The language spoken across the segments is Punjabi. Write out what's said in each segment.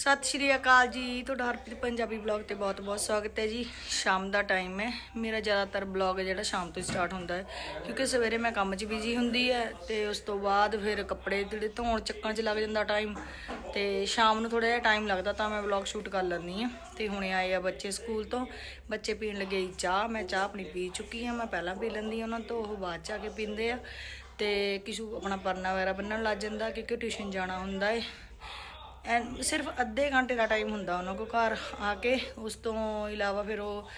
ਸਤਿ ਸ਼੍ਰੀ ਅਕਾਲ ਜੀ, ਤੁਹਾਡਾ ਹਰਪ੍ਰੀਤ ਪੰਜਾਬੀ ਬਲੌਗ ਤੇ ਬਹੁਤ-ਬਹੁਤ ਸਵਾਗਤ ਹੈ ਜੀ। ਸ਼ਾਮ ਦਾ ਟਾਈਮ ਹੈ। ਮੇਰਾ ਜ਼ਿਆਦਾਤਰ ਬਲੌਗ ਜਿਹੜਾ ਸ਼ਾਮ ਤੋਂ ਸਟਾਰਟ ਹੁੰਦਾ ਹੈ। ਕਿਉਂਕਿ ਸਵੇਰੇ ਮੈਂ ਕੰਮ 'ਚ ਬਿਜ਼ੀ ਹੁੰਦੀ ਹੈ ਤੇ ਉਸ ਤੋਂ ਬਾਅਦ ਫਿਰ ਕੱਪੜੇ ਜਿਹੜੇ ਧੋਣ ਚੱਕਣ 'ਚ ਲੱਗ ਜਾਂਦਾ ਟਾਈਮ ਤੇ ਸ਼ਾਮ ਨੂੰ ਥੋੜਾ ਜਿਹਾ ਟਾਈਮ ਲੱਗਦਾ ਤਾਂ ਮੈਂ ਵਲੌਗ ਸ਼ੂਟ ਕਰ ਲੈਂਦੀ ਹਾਂ। ਤੇ ਹੁਣੇ ਆਏ ਆ ਬੱਚੇ ਸਕੂਲ ਤੋਂ। ਬੱਚੇ ਪੀਣ ਲੱਗੇ ਜੀ ਚਾਹ। ਮੈਂ ਚਾਹ ਆਪਣੀ ਪੀ ਚੁੱਕੀ ਹਾਂ। ਮੈਂ ਪਹਿਲਾਂ ਪੀ ਲੈਂਦੀ ਹਾਂ ਉਹਨਾਂ ਤੋਂ, ਉਹ ਬਾਅਦ 'ਚ ਆ ਕੇ ਪੀਂਦੇ ਆ। ਤੇ ਕਿਸ਼ੂ ਆਪਣਾ ਪਰਨਾ ਵਗੈਰਾ ਬੰਨਣ ਲੱਗ ਜਾਂਦਾ ਕਿਉਂਕਿ ਟਿਊਸ਼ਨ ਜਾਣਾ ਹੁੰਦਾ ਹੈ। ਐਂਡ ਸਿਰਫ ਅੱਧੇ ਘੰਟੇ ਦਾ ਟਾਈਮ ਹੁੰਦਾ ਉਹਨਾਂ ਕੋ ਘਰ ਆ ਕੇ, ਉਸ ਤੋਂ ਇਲਾਵਾ ਫਿਰ ਉਹ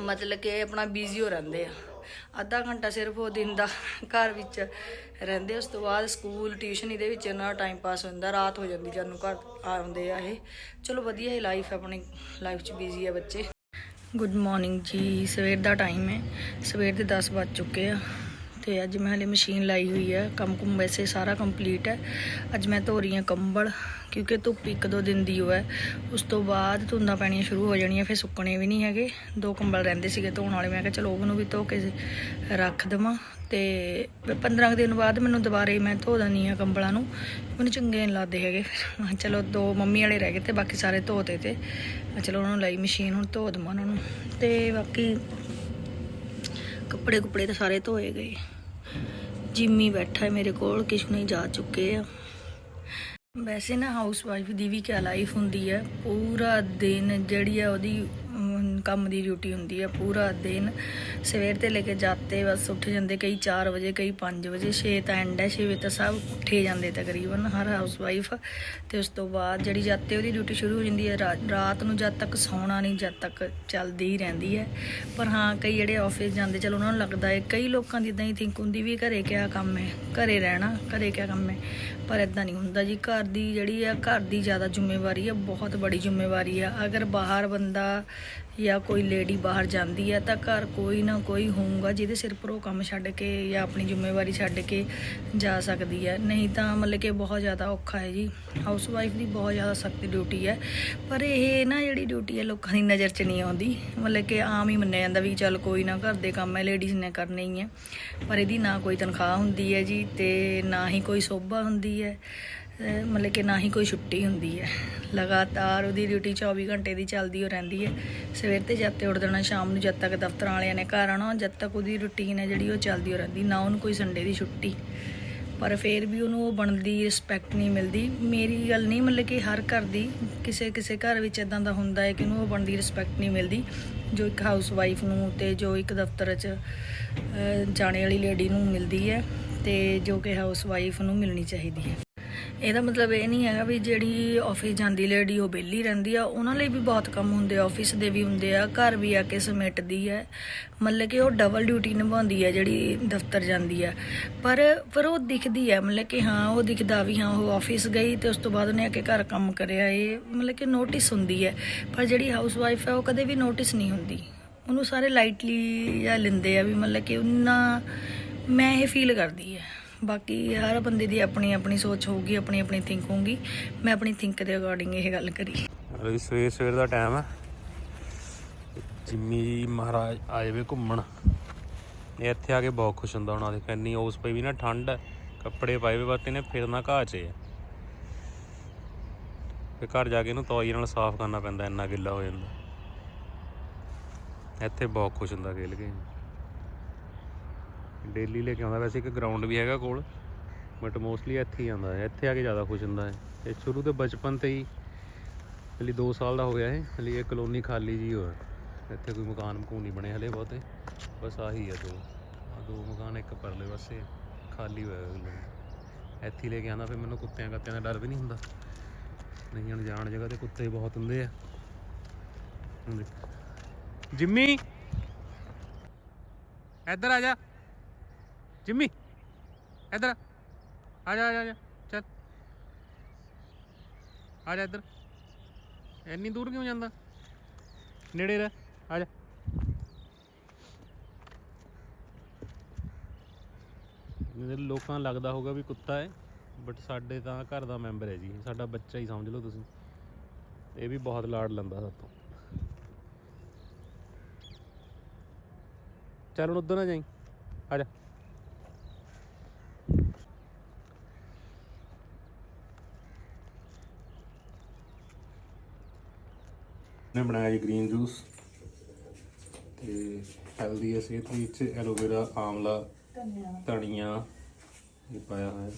ਮਤਲਬ ਕਿ ਆਪਣਾ ਬਿਜ਼ੀ ਹੋ ਰਹਿੰਦੇ ਆ। ਅੱਧਾ ਘੰਟਾ ਸਿਰਫ ਉਹ ਦਿਨ ਦਾ ਘਰ ਵਿੱਚ ਰਹਿੰਦੇ ਉਸ ਤੋਂ ਬਾਅਦ ਸਕੂਲ ਟਿਊਸ਼ਨ ਇਹਦੇ ਵਿੱਚ ਇਹਨਾਂ ਦਾ ਟਾਈਮ ਪਾਸ ਹੁੰਦਾ ਰਾਤ ਹੋ ਜਾਂਦੀ ਜਦ ਨੂੰ ਘਰ ਆਉਂਦੇ ਆ ਇਹ। ਚਲੋ ਵਧੀਆ ਹੀ ਲਾਈਫ ਆਪਣੀ ਲਾਈਫ 'ਚ ਬਿਜ਼ੀ ਆ ਬੱਚੇ। ਗੁੱਡ ਮਾਰਨਿੰਗ ਜੀ, ਸਵੇਰ ਦਾ ਟਾਈਮ ਹੈ। ਸਵੇਰ ਦੇ 10 ਵੱਜ ਚੁੱਕੇ ਆ। ਤੇ ਅੱਜ ਮੈਂ ਹਲੇ ਮਸ਼ੀਨ ਲਾਈ ਹੋਈ ਹੈ, ਕੰਮ ਕੁਮ ਵੈਸੇ ਸਾਰਾ ਕੰਪਲੀਟ ਹੈ। ਅੱਜ ਮੈਂ ਧੋ ਰਹੀ ਹਾਂ ਕੰਬਲ, ਕਿਉਂਕਿ ਧੁੱਪ ਇੱਕ ਦੋ ਦਿਨ ਦੀ ਹੋ ਹੈ। ਉਸ ਤੋਂ ਬਾਅਦ ਧੁੰਦਾਂ ਪੈਣੀਆਂ ਸ਼ੁਰੂ ਹੋ ਜਾਣੀਆਂ, ਫਿਰ ਸੁੱਕਣੇ ਵੀ ਨਹੀਂ ਹੈਗੇ। ਦੋ ਕੰਬਲ ਰਹਿੰਦੇ ਸੀਗੇ ਧੋਣ ਵਾਲੇ, ਮੈਂ ਕਿਹਾ ਚਲੋ ਉਹਨੂੰ ਵੀ ਧੋ ਕੇ ਰੱਖ ਦੇਵਾਂ। ਤੇ 15 ਕੁ ਦਿਨ ਬਾਅਦ ਮੈਨੂੰ ਦੁਬਾਰੇ ਮੈਂ ਧੋ ਦਿੰਦੀ ਹਾਂ ਕੰਬਲਾਂ ਨੂੰ। ਮੈਨੂੰ ਚੰਗੇ ਨਹੀਂ ਲੱਗਦੇ ਹੈਗੇ। ਫਿਰ ਮੈਂ ਕਿਹਾ ਚਲੋ ਦੋ ਮੰਮੀ ਵਾਲੇ ਰਹਿ ਗਏ ਤੇ ਬਾਕੀ ਸਾਰੇ ਧੋਤੇ ਤੇ। ਮੈਂ ਚਲੋ ਉਹਨਾਂ ਨੂੰ ਲਈ ਮਸ਼ੀਨ, ਹੁਣ ਧੋ ਦੇਵਾਂ ਉਹਨਾਂ ਨੂੰ। ਤੇ ਬਾਕੀ ਕੱਪੜੇ ਕੁਪੜੇ ਤਾਂ ਸਾਰੇ ਧੋਏ ਗਏ। ਜਿੰਮੀ ਬੈਠਾ ਹੈ ਮੇਰੇ ਕੋਲ ਕਿਸ਼ੂ ਨਹੀਂ ਜਾ ਚੁੱਕੇ ਆ। ਵੈਸੇ ਨਾ ਹਾਊਸ ਵਾਈਫ ਦੀ ਵੀ ਕਿਆ ਲਾਈਫ ਹੁੰਦੀ ਹੈ। ਪੂਰਾ ਦਿਨ ਜਿਹੜੀ ਆ ਉਹਦੀ ਕੰਮ ਦੀ ਡਿਊਟੀ ਹੁੰਦੀ ਹੈ ਪੂਰਾ ਦਿਨ। ਸਵੇਰ ਤੇ ਲੈ ਕੇ ਜਾਤੇ ਬਸ ਉੱਠ ਜਾਂਦੇ, ਕਈ 4 ਵਜੇ, ਕਈ 5 ਵਜੇ 6 ਤਾਂ ਐਂਡ ਹੈ 6 ਵਜੇ ਤਾਂ ਸਭ ਉੱਠੇ ਜਾਂਦੇ ਤਕਰੀਬਨ, ਹਰ ਹਾਊਸ ਵਾਈਫ ਤੇ ਉਸ ਤੋਂ ਬਾਅਦ ਜਿਹੜੀ ਜਾਤੇ ਉਹਦੀ ਡਿਊਟੀ ਸ਼ੁਰੂ ਹੋ ਜਾਂਦੀ ਹੈ ਰਾ- ਰਾਤ ਨੂੰ ਜਦ ਤੱਕ ਸੌਣਾ ਨਹੀਂ, ਜਦ ਤੱਕ ਚੱਲਦੀ ਹੀ ਰਹਿੰਦੀ ਹੈ ਪਰ ਹਾਂ, ਕਈ ਜਿਹੜੇ ਆਫਿਸ ਜਾਂਦੇ, ਚਲੋ ਉਹਨਾਂ ਨੂੰ ਲੱਗਦਾ ਹੈ ਕਈ ਲੋਕਾਂ ਦੀ ਇਦਾਂ ਹੀ ਥਿੰਕ ਹੁੰਦੀ ਵੀ ਘਰੇ ਕਿਆ ਕੰਮ ਹੈ ਘਰੇ ਰਹਿਣਾ, ਘਰੇ ਕਿਆ ਕੰਮ ਹੈ ਪਰ ਇਦਾਂ ਨਹੀਂ ਹੁੰਦਾ ਜੀ। ਘਰ ਦੀ ਜਿਹੜੀ ਆ, ਘਰ ਦੀ ਜ਼ਿਆਦਾ ਜ਼ਿੰਮੇਵਾਰੀ ਆ, ਬਹੁਤ ਬੜੀ ਜ਼ਿੰਮੇਵਾਰੀ ਆ। ਅਗਰ ਬਾਹਰ ਬੰਦਾ ਜਾਂ ਕੋਈ ਲੇਡੀ ਬਾਹਰ ਜਾਂਦੀ ਹੈ ਤਾਂ ਘਰ ਕੋਈ ਨਾ ਕੋਈ ਹੋਊਗਾ ਜਿਹਦੇ ਸਿਰ ਪਰ ਉਹ ਕੰਮ ਛੱਡ ਕੇ ਜਾਂ ਆਪਣੀ ਜ਼ਿੰਮੇਵਾਰੀ ਛੱਡ ਕੇ ਜਾ ਸਕਦੀ ਹੈ ਨਹੀਂ ਤਾਂ ਮਤਲਬ ਕਿ ਬਹੁਤ ਜ਼ਿਆਦਾ ਔਖਾ ਹੈ ਜੀ। ਹਾਊਸ ਵਾਈਫ ਦੀ ਬਹੁਤ ਜ਼ਿਆਦਾ ਸਖਤ ਡਿਊਟੀ ਹੈ ਪਰ ਇਹ ਨਾ ਜਿਹੜੀ ਡਿਊਟੀ ਹੈ ਲੋਕਾਂ ਦੀ ਨਜ਼ਰ 'ਚ ਨਹੀਂ ਆਉਂਦੀ। ਮਤਲਬ ਕਿ ਆਮ ਹੀ ਮੰਨਿਆ ਜਾਂਦਾ ਵੀ ਚੱਲ ਕੋਈ ਨਾ, ਘਰ ਦੇ ਕੰਮ ਹੈ ਲੇਡੀਜ਼ ਨੇ ਕਰਨੇ ਹੀ ਹੈ ਪਰ ਇਹਦੀ ਨਾ ਕੋਈ ਤਨਖਾਹ ਹੁੰਦੀ ਹੈ ਜੀ ਤੇ ਨਾ ਹੀ ਕੋਈ ਸੋਭਾ ਹੁੰਦੀ ਹੈ ਮਤਲਬ ਕਿ ਨਾ ਹੀ ਕੋਈ ਛੁੱਟੀ ਹੁੰਦੀ ਹੈ। ਲਗਾਤਾਰ ਉਹਦੀ ਡਿਊਟੀ 24 ਘੰਟੇ ਦੀ ਚੱਲਦੀ ਹੋ ਰਹਿੰਦੀ ਹੈ। ਸਵੇਰ ਤੇ ਜਦ ਤੇ ਉੱਠ ਜਾਣਾ, ਸ਼ਾਮ ਨੂੰ ਜਦ ਤੱਕ ਦਫ਼ਤਰਾਂ ਵਾਲਿਆਂ ਨੇ ਘਰ ਆਉਣਾ, ਜਦ ਤੱਕ ਉਹਦੀ ਰੁਟੀਨ ਹੈ ਜਿਹੜੀ ਉਹ ਚੱਲਦੀ ਹੋ ਰਹਿੰਦੀ, ਨਾ ਉਹਨੂੰ ਕੋਈ ਸੰਡੇ ਦੀ ਛੁੱਟੀ। ਪਰ ਫਿਰ ਵੀ ਉਹਨੂੰ ਉਹ ਬਣਦੀ ਰਿਸਪੈਕਟ ਨਹੀਂ ਮਿਲਦੀ। ਮੇਰੀ ਗੱਲ ਨਹੀਂ, ਮਤਲਬ ਕਿ ਹਰ ਘਰ ਦੀ ਕਿਸੇ ਕਿਸੇ ਘਰ ਵਿੱਚ ਇਦਾਂ ਦਾ ਹੁੰਦਾ ਹੈ ਕਿ ਉਹਨੂੰ ਉਹ ਬਣਦੀ ਰਿਸਪੈਕਟ ਨਹੀਂ ਮਿਲਦੀ। ਜੋ ਇੱਕ ਹਾਊਸ ਵਾਈਫ ਨੂੰ ਤੇ ਜੋ ਇੱਕ ਦਫ਼ਤਰ 'ਚ ਜਾਣੇ ਵਾਲੀ ਲੇਡੀ ਨੂੰ ਮਿਲਦੀ ਹੈ। ਤੇ ਜੋ ਕਿ ਹਾਊਸ ਵਾਈਫ ਨੂੰ ਮਿਲਣੀ ਚਾਹੀਦੀ ਹੈ। ਇਹਦਾ ਮਤਲਬ ਇਹ ਨਹੀਂ ਹੈਗਾ ਵੀ ਜਿਹੜੀ ਆਫਿਸ ਜਾਂਦੀ ਲੇਡੀ ਉਹ ਵਿਹਲੀ ਰਹਿੰਦੀ ਆ, ਉਹਨਾਂ ਲਈ ਵੀ ਬਹੁਤ ਕੰਮ ਹੁੰਦੇ ਆ ਆਫਿਸ ਦੇ ਵੀ ਹੁੰਦੇ ਆ, ਘਰ ਵੀ ਆ ਕੇ ਸਮੇਟਦੀ ਹੈ। ਮਤਲਬ ਕਿ ਉਹ ਡਬਲ ਡਿਊਟੀ ਨਿਭਾਉਂਦੀ ਹੈ ਜਿਹੜੀ ਦਫ਼ਤਰ ਜਾਂਦੀ ਆ ਪਰ ਪਰ ਉਹ ਦਿਖਦੀ ਹੈ, ਮਤਲਬ ਕਿ ਹਾਂ, ਉਹ ਦਿਖਦਾ ਵੀ ਹਾਂ, ਉਹ ਆਫਿਸ ਗਈ ਤੇ ਉਸ ਤੋਂ ਬਾਅਦ ਉਹਨੇ ਆ ਕੇ ਘਰ ਕੰਮ ਕਰਿਆ, ਇਹ ਮਤਲਬ ਕਿ ਨੋਟਿਸ ਹੁੰਦੀ ਹੈ। ਪਰ ਜਿਹੜੀ ਹਾਊਸ ਵਾਈਫ ਹੈ ਉਹ ਕਦੇ ਵੀ ਨੋਟਿਸ ਨਹੀਂ ਹੁੰਦੀ। ਉਹਨੂੰ ਸਾਰੇ ਲਾਈਟਲੀ ਜਾਂ ਲੈਂਦੇ ਆ ਵੀ ਮਤਲਬ ਕਿ ਉਹਨਾਂ ਮੈਂ ਇਹ ਫੀਲ ਕਰਦੀ ਹੈ। ਬਾਕੀ ਹਰ ਬੰਦੇ ਦੀ ਆਪਣੀ ਆਪਣੀ ਸੋਚ ਹੋਊਗੀ, ਆਪਣੀ ਆਪਣੀ ਥਿੰਕ ਹੋਊਗੀ। ਮੈਂ ਆਪਣੀ ਥਿੰਕ ਦੇ ਅਕੋਰਡਿੰਗ ਇਹ ਗੱਲ ਕਰੀ। ਅਰੇ ਸਵੇਰ ਸਵੇਰ ਦਾ ਟਾਈਮ ਹੈ ਜਿੰਮੀ ਮਹਾਰਾਜ ਆਏ ਵੇ ਘੁੰਮਣ। ਇਹ ਇੱਥੇ ਆ ਕੇ ਬਹੁਤ ਖੁਸ਼ ਹੁੰਦਾ ਉਹਨਾਂ ਦੇ ਇੰਨੀ ਉਸ ਪਈ ਵੀ ਨਾ ਠੰਡ ਹੈ ਕੱਪੜੇ ਪਾਏ ਵੇ, ਬਸ ਇਹਨੇ ਫਿਰਨਾ ਘਾਹ 'ਚ ਤੇ ਘਰ ਜਾ ਕੇ ਇਹਨੂੰ ਤੌਈ ਨਾਲ ਸਾਫ਼ ਕਰਨਾ ਪੈਂਦਾ, ਇੰਨਾ ਗਿੱਲਾ ਹੋ ਜਾਂਦਾ। ਇੱਥੇ ਬਹੁਤ ਖੁਸ਼ ਹੁੰਦਾ ਖੇਲ ਕੇ। ਡੇਲੀ ਲੈ ਕੇ ਆਉਂਦਾ, ਵੈਸੇ ਇੱਕ ਗਰਾਊਂਡ ਵੀ ਹੈਗਾ ਕੋਲ ਬਟ ਮੋਸਟਲੀ ਇੱਥੇ ਹੀ ਆਉਂਦਾ ਹੈ, ਇੱਥੇ ਆ ਕੇ ਜ਼ਿਆਦਾ ਖੁਸ਼ ਹੁੰਦਾ ਹੈ। ਇਹ ਸ਼ੁਰੂ ਤੋਂ ਬਚਪਨ ਤੇ ਹੀ, ਹਲੀ 2 ਸਾਲ ਦਾ ਹੋ ਗਿਆ ਹੈ ਹਲੀ ਇਹ ਕਲੋਨੀ ਖਾਲੀ ਜੀ ਹੋਇਆ ਇੱਥੇ ਕੋਈ ਮਕਾਨ ਮਕੂਨ ਨਹੀਂ ਬਣੇ ਹਲੇ ਬਹੁਤੇ, ਬਸ ਆਹੀ ਆ ਦੋ, ਆਹ ਦੋ ਮਕਾਨ, ਇੱਕ ਪਰਲੇ ਪਾਸੇ, ਖਾਲੀ ਹੋਇਆ ਹੈ। ਇੱਥੇ ਲੈ ਕੇ ਆਉਂਦਾ, ਫਿਰ ਮੈਨੂੰ ਕੁੱਤਿਆਂ ਕੱਤਿਆਂ ਦਾ ਡਰ ਵੀ ਨਹੀਂ ਹੁੰਦਾ। ਨਹੀਂ ਅਣਜਾਣ ਜਗ੍ਹਾ ਤੇ ਕੁੱਤੇ ਬਹੁਤ ਹੁੰਦੇ ਆ। ਹੁਣ ਜਿੰਮੀ! ਇੱਧਰ ਆ ਜਾ। ਜਿੰਮੀ ਇਧਰ ਆ। ਆ ਜਾ ਆ ਜਾ, ਚੱਲ। ਆ ਜਾ ਇੱਧਰ। ਇੰਨੀ ਦੂਰ ਕਿਉਂ ਜਾਂਦਾ? ਨੇੜੇ ਰਹਿ। ਆ ਜਾ। ਇਹਦੇ ਲੋਕਾਂ ਨੂੰ ਲੱਗਦਾ ਹੋਊਗਾ ਵੀ ਕੁੱਤਾ ਹੈ ਬਟ ਸਾਡੇ ਤਾਂ ਘਰ ਦਾ ਮੈਂਬਰ ਹੈ ਜੀ। ਸਾਡਾ ਬੱਚਾ ਹੀ ਸਮਝ ਲਓ ਤੁਸੀਂ। ਇਹ ਵੀ ਬਹੁਤ ਲਾੜ ਲੈਂਦਾ ਸਾਤੋਂ ਚੱਲ ਹੁਣ ਉੱਧਰ ਨਾ ਜਾਈ। ਆ ਜਾ। ਨੇ ਬਣਾਇਆ ਜੀ ਗ੍ਰੀਨ ਜੂਸ ਤੇ ਹੈਲਦੀ ਹੈ ਸਿਹਤ ਲਈ ਇਹ 'ਚ ਐਲੋਵੇਰਾ ਆਮਲਾ ਧਨੀਆ। ਇਹ ਪਾਇਆ ਹੋਇਆ। ਹੈ